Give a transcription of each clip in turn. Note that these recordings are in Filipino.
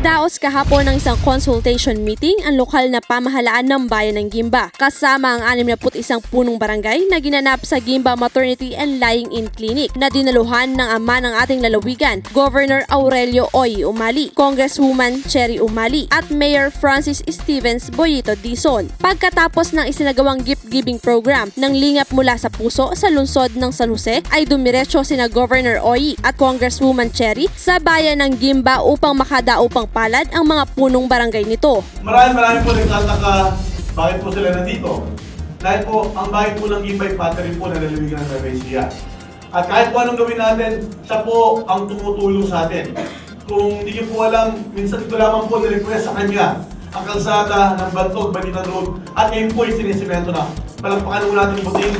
Nagdaos kahapon ng isang consultation meeting ang lokal na pamahalaan ng bayan ng Gimba kasama ang 61 punong barangay na ginanap sa Gimba Maternity and Lying-in Clinic na dinaluhan ng ama ng ating lalawigan, Governor Aurelio Oy Umali, Congresswoman Cherry Umali at Mayor Francis Stevens Boyito Dizon. Pagkatapos ng isinagawang gift-giving program ng lingap mula sa puso sa lungsod ng San Jose ay dumiretso sina Governor Oy at Congresswoman Cherry sa bayan ng Gimba upang makadaupang palad ang mga punong barangay nito. Marami marami po nagtataka bakit po sila nandito. Dahil po, ang bahay po ng Gimbay Pattery po na naliligan ng Nueva At kahit po anong gawin natin, siya po ang tumutulong sa atin. Kung hindi niyo po alam, minsan ito lamang po ni-request sa kanya ang kalsada ng Bantog, Balitan Road. At ngayon po ay sinisimento na. Palagpakan po natin buting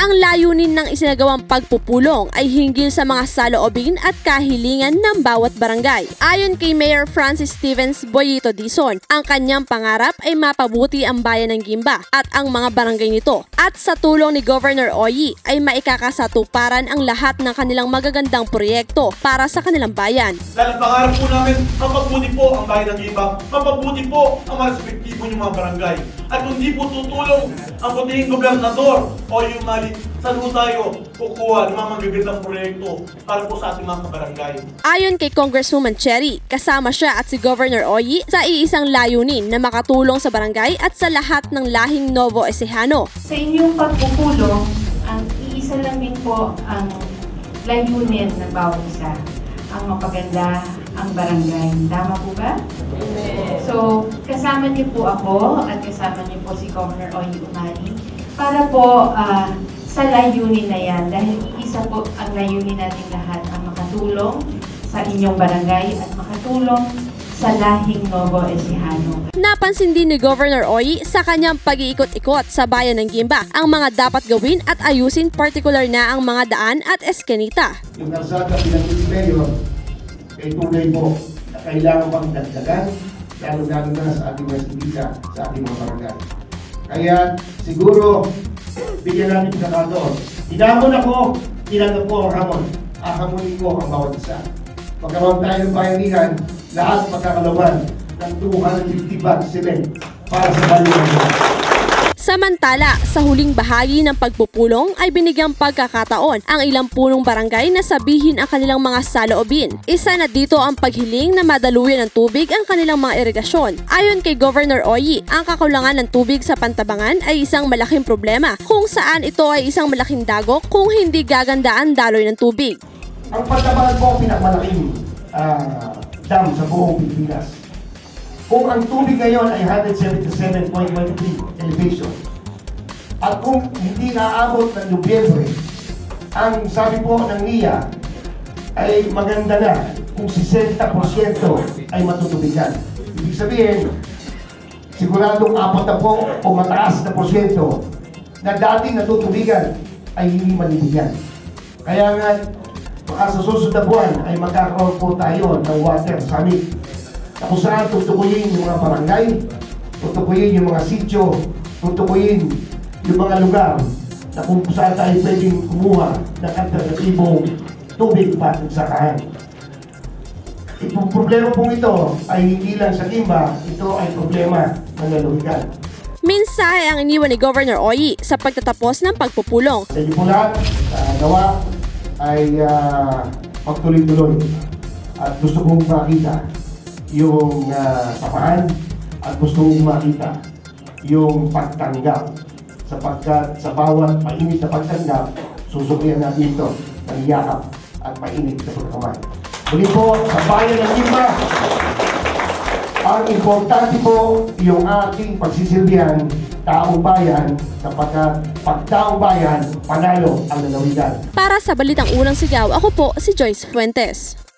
Ang layunin ng isinagawang pagpupulong ay hinggil sa mga saloobin at kahilingan ng bawat barangay. Ayon kay Mayor Francis Stevens Boyito Dizon, ang kanyang pangarap ay mapabuti ang bayan ng Gimba at ang mga barangay nito. At sa tulong ni Governor Oyi ay maikakasatuparan ang lahat ng kanilang magagandang proyekto para sa kanilang bayan. Dahil ang pangarap po namin, mapabuti po ang bayan ng Giba, mapabuti po ang mga respektibo ng mga barangay. At kung di po tutulong ang puting gobernador o yung mali, saan po tayo kukuha ng mga magagandang proyekto para po sa ating mga kabarangay. Ayon kay Congresswoman Cherry, kasama siya at si Governor Oyi sa iisang layunin na makatulong sa barangay at sa lahat ng lahing Novo Ecijano. Sa inyong pagpupulong, ang iisa lang din po ang layunin ng bawat isa. Ang mapaganda ang barangay. Tama po ba? So, kasama niyo po ako at kasama niyo po si Governor Oy Umali para po ah, sa layunin na yan dahil isa po ang layunin natin lahat ang makatulong sa inyong barangay at makatulong sa lahing Novo Ecijano. Napansin din ni Governor Oyi sa kanyang pag-iikot-ikot sa bayan ng Gimba ang mga dapat gawin at ayusin partikular na ang mga daan at eskenita. yung narsada pinagpili mayor ay tunay po na kailangan pang dagdagan, lalo-lalo na sa ating mga sa ating mga barangay. Kaya siguro, bigyan natin pagkakataon. Hinamon ako, tinanggap ko ang hamon. Ahamonin ko ang bawat isa. Pagkaroon tayo ng bayanihan, lahat magkakalaman ng 250 bags cement para sa bayanihan. Samantala, sa huling bahagi ng pagpupulong ay binigyang pagkakataon ang ilang punong barangay na sabihin ang kanilang mga saloobin. Isa na dito ang paghiling na madaluyan ng tubig ang kanilang mga irigasyon. Ayon kay Governor Oyi, ang kakulangan ng tubig sa Pantabangan ay isang malaking problema kung saan ito ay isang malaking dagok kung hindi gaganda ang daloy ng tubig. Ang Pantabangan po ang pinakamalaking ah, dam sa buong Pilipinas. Kung ang tubig ngayon ay 177.23 elevation, at kung hindi naabot ng Nobyembre, ang sabi po ng NIA ay maganda na kung 60% ay matutubigan. Ibig sabihin, siguradong apat na po o mataas na porsyento na dating natutubigan ay hindi malibigyan. Kaya nga, baka sa susunod na buwan ay magkakaroon po tayo ng water summit kung saan tutukuyin yung mga barangay, tutukuyin yung mga sityo, tutukuyin yung mga lugar na kung saan tayo pwedeng kumuha ng alternatibong tubig para sa kahan. Itong problema pong ito ay hindi lang sa Kimba, ito ay problema ng lalawigan. Mensahe ang iniwan ni Governor Oyi sa pagtatapos ng pagpupulong. Sa inyo po lahat, uh, nawa ay uh, pagtuloy-tuloy. At gusto kong makita yung uh, samaan at gusto kong makita yung pagtanggap sapagkat sa bawat mainit na pagtanggap, susuklihan natin ito ng yakap at mainit na pagkamay. Muli po, sa bayan ng Lima, ang importante po yung ating pagsisilbihan taong bayan sapagkat pag taong bayan, panalo ang lalawigan. Para sa Balitang Unang Sigaw, ako po si Joyce Fuentes.